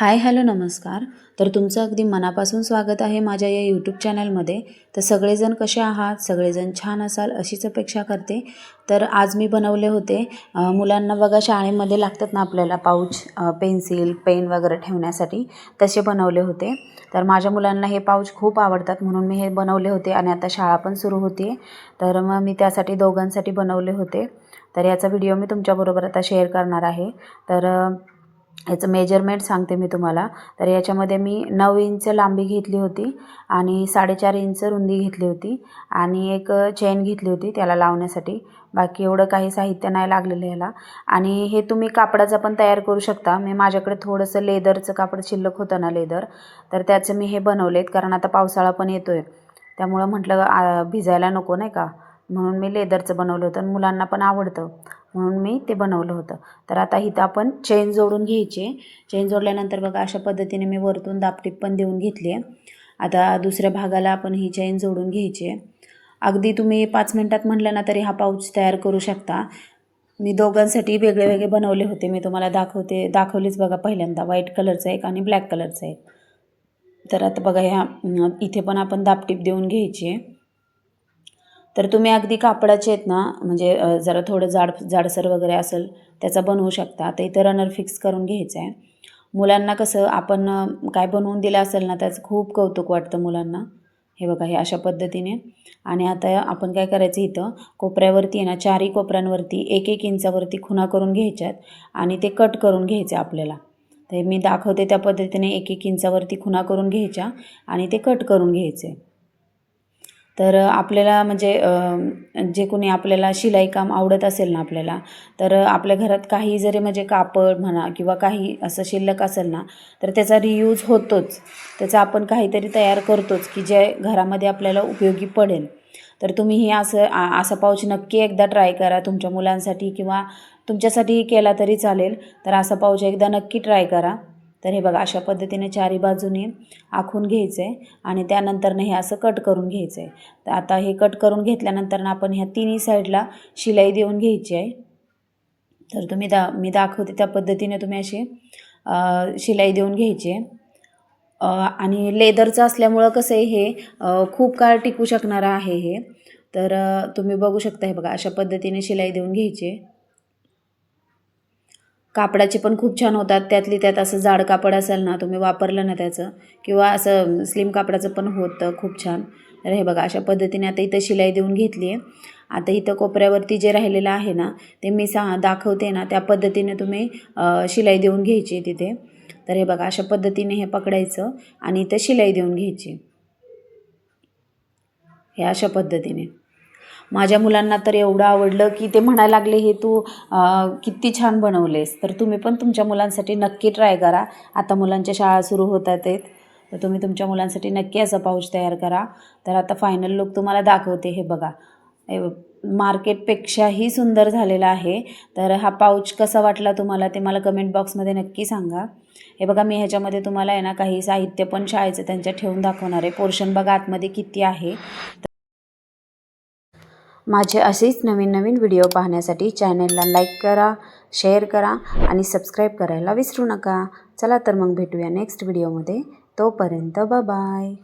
Hi hello नमस्कार. तर तुमचं अगदी मनापासून स्वागत आहे माझ्या या यूट्यूब चॅनलमध्ये तर सगळेजण कसे आहात? सगळेजण छान असाल अशीच अपेक्षा करते. तर आज मी बनवले होते. मुलांना बघा शाळेमध्ये लागतात ना आपल्याला पाऊच पेन्सिल पेन वगैरे ठेवण्यासाठी तसे बनवले होते. तर माझ्या मुलांना हे पाऊच खूप आवडतात म्हणून मी हे बनवले होते आणि आता शाळा पण सुरू होते तर मग मी त्यासाठी दोघांसाठी बनवले होते. तर याचा व्हिडिओ मी तुमच्याबरोबर आता शेअर करणार आहे. तर ह्याचं याचं मेजरमेंट सांगते मी तुम्हाला. तर याच्यामध्ये मी नऊ इंच लांबी घेतली होती आणि साडेचार इंच रुंदी घेतली होती आणि एक चेन घेतली होती त्याला लावण्यासाठी. बाकी एवढं काही साहित्य नाही लागलेलं ह्याला आणि हे तुम्ही कापडाचं पण तयार करू शकता. मी माझ्याकडे थोडंसं लेदरचं कापड शिल्लक होतं ना लेदर. तर त्याचं मी हे बनवलेत कारण आता पावसाळा पण येतो आहे त्यामुळं म्हटलं भिजायला नको नाही का? म्हणून मी लेदरचं बनवलं होतं आणि मुलांना पण आवडतं म्हणून मी ते बनवलं होतं. तर आता इथं आपण चेन जोडून घ्यायचे. चेन जोडल्यानंतर बघा अशा पद्धतीने मी वरतून दापटीप पण देऊन घेतली आहे. आता दुसऱ्या भागाला आपण ही चेन जोडून घ्यायची आहे. अगदी तुम्ही पाच मिनटात म्हटलं ना तरी हा पाऊच तयार करू शकता. मी दोघांसाठी वेगळे वेगळे बनवले होते. मी तुम्हाला दाखवते दाखवलेच बघा पहिल्यांदा. व्हाईट कलरचा एक आणि ब्लॅक कलरचा एक. तर आता बघा ह्या इथे पण आपण दापटीप देऊन घ्यायची आहे. तर तुम्ही अगदी कापडाचे आहेत ना म्हणजे जरा थोडं जाड जाडसर वगैरे असेल त्याचा बनवू शकता. आता इथं रनर फिक्स करून घ्यायचं आहे मुलांना कसं आपण काय बनवून दिलं असेल ना त्याचं खूप कौतुक वाटतं मुलांना. हे बघा हे अशा पद्धतीने. आणि आता आपण काय करायचं इथं कोपऱ्यावरती आहे ना चारही कोपऱ्यांवरती एक एक इंचावरती खुणा करून घ्यायच्यात आणि ते कट करून घ्यायचे आपल्याला. ते मी दाखवते त्या पद्धतीने एक एक इंचावरती खुणा करून घ्यायच्या आणि ते कट करून घ्यायचे. तर आपल्याला म्हणजे जे कोणी आपल्याला शिलाईकाम आवडत असेल ना आपल्याला तर आपल्या घरात काही जरी म्हणजे कापड म्हणा किंवा काही असं शिल्लक असेल ना तर त्याचा रियूज होतोच. त्याचा आपण काहीतरी तयार करतोच की जे घरामध्ये आपल्याला उपयोगी पडेल. तर तुम्ही हे असं असा पाऊच नक्की एकदा ट्राय करा तुमच्या मुलांसाठी किंवा तुमच्यासाठी केला तरी चालेल तर असा पाऊच एकदा नक्की ट्राय करा. तर हे बघा अशा पद्धतीने चारी बाजूने आखून घ्यायचं आहे आणि त्यानंतरनं हे असं कट करून घ्यायचं. आहे तर आता हे कट करून घेतल्यानंतर आपण ह्या तिन्ही साईडला शिलाई देऊन घ्यायची आहे. तर तुम्ही दा मी दाखवते त्या पद्धतीने तुम्ही अशी शिलाई देऊन घ्यायची आहे. आणि लेदरचं असल्यामुळं कसं आहे हे खूप काळ टिकू शकणारं आहे हे. तर तुम्ही बघू शकता हे बघा अशा पद्धतीने शिलाई देऊन घ्यायची आहे. कापडाचे पण खूप छान होतात. त्यातली त्यात असं जाड कापड असेल ना तुम्ही वापरलं ना त्याचं किंवा असं स्लिम कापडाचं पण होतं खूप छान. तर हे बघा अशा पद्धतीने आता इथं शिलाई देऊन घेतली आहे. आता इथं कोपऱ्यावरती जे राहिलेलं आहे ना ते मी सा दाखवते ना त्या पद्धतीने तुम्ही शिलाई देऊन घ्यायची आहे तिथे. तर हे बघा अशा पद्धतीने हे पकडायचं आणि इथं शिलाई देऊन घ्यायची. हे अशा पद्धतीने. माझ्या मुलांना तर एवढं आवडलं की ते म्हणायला लागले हे तू किती छान बनवलेस. तर तुम्ही पण तुमच्या मुलांसाठी नक्की ट्राय करा. आता मुलांच्या शाळा सुरू होतात आहेत तर तुम्ही तुमच्या मुलांसाठी नक्की असं पाऊच तयार करा. तर आता फायनल लुक तुम्हाला दाखवते. हे बघा. मार्केटपेक्षाही सुंदर झालेला आहे. तर हा पाऊच कसा वाटला तुम्हाला ते मला कमेंट बॉक्समध्ये नक्की सांगा. हे बघा मी ह्याच्यामध्ये तुम्हाला आहे ना काही साहित्य पण शाळेचं त्यांच्या ठेवून दाखवणार आहे. पोर्शन बघा आतमध्ये किती आहे. माझे असेच नवीन नवीन व्हिडिओ पाहण्यासाठी चॅनलला लाईक करा शेअर करा आणि सबस्क्राईब करायला विसरू नका. चला तर मग भेटूया नेक्स्ट व्हिडिओमध्ये. तोपर्यंत बाय